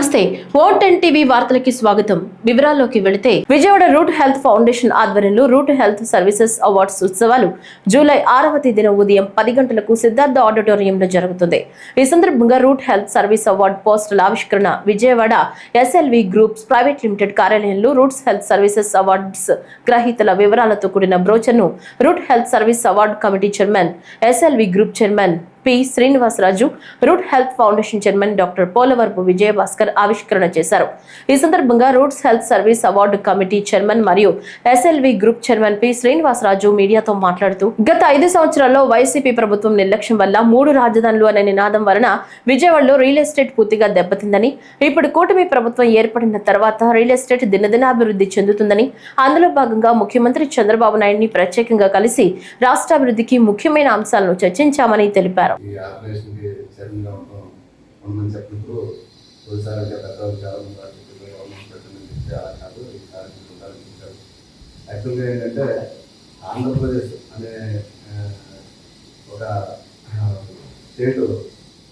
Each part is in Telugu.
నమస్తే. ఓట్ ఎన్టీవీ టీవీ వార్తలకి స్వాగతం. వివరాల్లోకి వెళితే విజయవాడ రూట్ హెల్త్ ఫౌండేషన్ ఆధ్వర్యంలో రూట్ హెల్త్ సర్వీసెస్ అవార్డ్స్ ఉత్సవాలు జూలై ఆరవ తేదీన ఉదయం పది గంటలకు సిద్ధార్థ ఆడిటోరియంలో జరుగుతుంది. ఈ సందర్భంగా రూట్ హెల్త్ సర్వీస్ అవార్డ్ పోస్టుల ఆవిష్కరణ Vijayawada SLV groups private limited కార్యాలయంలో రూట్స్ హెల్త్ సర్వీసెస్ అవార్డ్స్ గ్రహీతల వివరాలతో కూడిన బ్రోచర్ను root health service award committee chairman SLV group chairman P. Srinivasaraju root health foundation chairman doctor Polavarapu Vijayabhaskar ఆవిష్కరణ చేశారు. ఈ సందర్భంగా roots health service award committee chairman మరియు SLV group chairman P. Srinivasaraju మీడియాతో మాట్లాడుతూ గత ఐదు సంవత్సరాల్లో వైసీపీ ప్రభుత్వం నిర్లక్ష్యం వల్ల మూడు రాజధానులు అనే నినాదం వలన విజయవాడలో రియల్ ఎస్టేట్ పూర్తిగా దెబ్బతిందని ఇప్పుడు కూటమి ప్రభుత్వం ఏర్పడిన తర్వాత రియల్ ఎస్టేట్ దినదినాభివృద్ధి చెందుతుందని అందులో భాగంగా ముఖ్యమంత్రి చంద్రబాబు నాయుడిని ప్రత్యేకంగా కలిసి రాష్ట్రాభివృద్ధికి ముఖ్యమైన అంశాలను చర్చించామని తెలిపారు. ఈ చెప్పినప్పుడు చెప్పారు. యాక్చువల్గా ఏంటంటే ఆంధ్రప్రదేశ్ అనే ఒక స్టేట్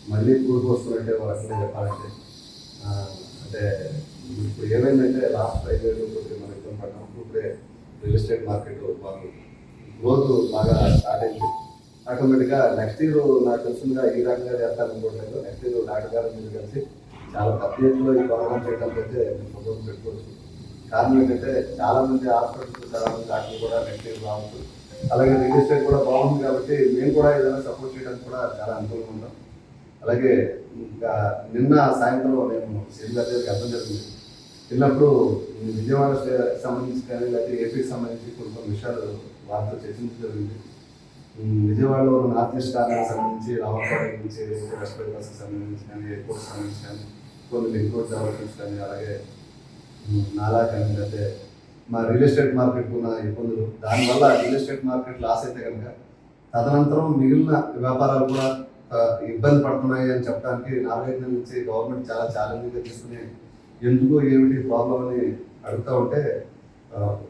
మళ్ళీ కూరుకొస్తున్నట్టే వస్తున్నట్టే రకంగా చెప్పాలంటే అంటే ఇప్పుడు ఏమైందంటే లాస్ట్ ఫైవ్ ఇయర్స్ కొద్దిగా మనం ఇబ్బంది ఇప్పుడే రియల్ ఎస్టేట్ మార్కెట్ బాగా గ్రోత్ బాగా స్టార్ట్ అయింది. ఆటోమేటిక్గా నెక్స్ట్ ఇయర్ నాకు తెలిసిందిగా ఈ రకంగా చేస్తారనుకోవట్లేదు నెక్స్ట్ ఇయర్ డాక్టర్ గారు మీరు కలిసి చాలా పెద్ద ఈ ప్రోగ్రామ్ చేయడం అయితే ప్రభుత్వం పెట్టుకోవచ్చు. కారణం ఏంటంటే చాలామంది హాస్పిటల్స్ డాక్టర్లు కూడా నెక్స్ట్ ఇయర్ రావచ్చు. అలాగే రియల్ ఎస్టేట్ కూడా బాగుంది కాబట్టి మేము కూడా ఏదైనా సపోర్ట్ చేయడానికి కూడా చాలా అనుకూలంగా ఉన్నాం. అలాగే ఇంకా నిన్న సాయంత్రం నేను సీఎం గారి దగ్గరికి అర్థం జరిగింది. వెళ్ళినప్పుడు విజయవాడ సంబంధించి కానీ లేకపోతే ఏపీకి సంబంధించి కొన్ని కొన్ని విషయాలు వారితో చర్చించడం జరిగింది. విజయవాడలో ఉన్న నార్త్ ఈస్ట్ కార్నర్ సంబంధించి రామపాడ నుంచి వెస్ట్ బెంగాల్కి సంబంధించి కానీ ఎయిర్పోర్ట్ సంబంధించి కానీ కొన్ని లింక్ రోడ్ డెవలప్మెంట్స్ కానీ అలాగే నాలా కానీ లేకపోతే మా రియల్ ఎస్టేట్ మార్కెట్ ఉన్న ఇబ్బందులు. దానివల్ల రియల్ ఎస్టేట్ మార్కెట్ లాస్ అయితే కనుక తదనంతరం మిగిలిన వ్యాపారాలు కూడా ఇబ్బంది పడుతున్నాయి అని చెప్పడానికి నాలుగైదు నెలల నుంచి గవర్నమెంట్ చాలా ఛాలెంజింగ్గా తీసుకుని ఎందుకు ఏమిటి ప్రాబ్లం అని అడుగుతూ ఉంటే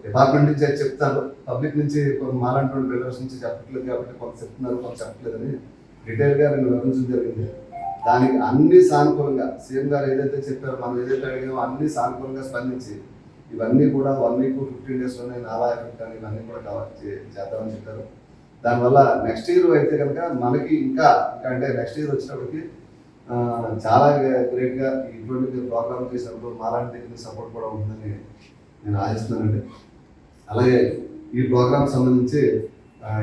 డిపార్ట్మెంట్ నుంచి చెప్తారు. పబ్లిక్ నుంచి కొన్ని మాలాంటి బిల్డర్స్ నుంచి చెప్పట్లేదు కాబట్టి కొంత చెప్తున్నారు కొంత చెప్పట్లేదని డీటెయిల్గా నేను వివరించడం జరిగింది. దానికి అన్ని సానుకూలంగా సీఎం గారు ఏదైతే చెప్పారో మనం ఏదైతే అడిగామో అన్ని సానుకూలంగా స్పందించి ఇవన్నీ కూడా వన్ వీక్ ఫిఫ్టీన్ డేస్లోనే నాలా ఎఫెక్ట్ అని ఇవన్నీ కూడా కవర్ చేద్దామని చెప్పారు. దానివల్ల నెక్స్ట్ ఇయర్ అయితే కనుక మనకి ఇంకా ఇంకా అంటే నెక్స్ట్ ఇయర్ వచ్చినప్పటికి చాలా గ్రేట్గా ఇటువంటి ప్రోగ్రామ్ చేసినప్పుడు మాలాంటి సపోర్ట్ కూడా ఉంటుందని నేను ఆశిస్తున్నానండి. అలాగే ఈ ప్రోగ్రామ్ సంబంధించి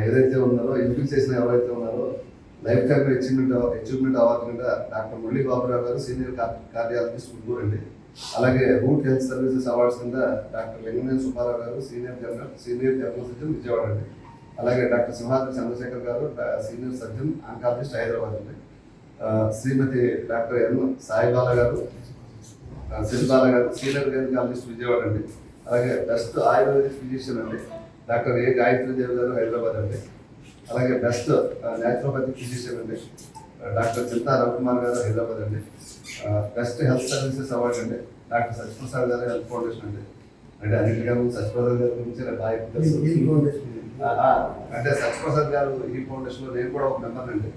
ఏదైతే ఉన్నారో ఎంపిక చేసిన ఎవరైతే ఉన్నారో life time achievement achievement award కింద డాక్టర్ మురళీ బాబురావు గారు సీనియర్ కార్డియాలజిస్ట్ గుంటూరు అండి. అలాగే రూట్ హెల్త్ సర్వీసెస్ అవార్డ్స్ కింద డాక్టర్ లింగనేని సుబ్బారావు గారు senior general senior general surgeon Vijayawada అండి. అలాగే డాక్టర్ సింహాద్రి చంద్రశేఖర్ గారు సీనియర్ సర్జన్ ఆంకాలజిస్ట్ హైదరాబాద్ అండి. శ్రీమతి డాక్టర్ ఎన్. సాయిబాల గారు ఆ, గారు సీనియర్ గైనకాలజిస్ట్ విజయవాడ అండి. అలాగే బెస్ట్ ఆయుర్వేదిక్ ఫిజిషియన్ అండి. Doctor A. గాయత్రి దేవి గారు హైదరాబాద్ అండి. అలాగే బెస్ట్ న్యాచురోపతి ఫిజిషియన్ అండి. డాక్టర్ చింతా రవికుమార్ గారు హైదరాబాద్ అండి. బెస్ట్ హెల్త్ సర్వీసెస్ అవార్డు అండి. డాక్టర్ సత్యప్రసాద్ గారు హెల్త్ ఫౌండేషన్ అండి. అంటే అన్నింటిగా ముందు సత్యప్రసాద్ గారి గురించి నాకు అంటే సత్యప్రసాద్ గారు ఈ ఫౌండేషన్లో నేను కూడా ఒక మెంబర్ అండి.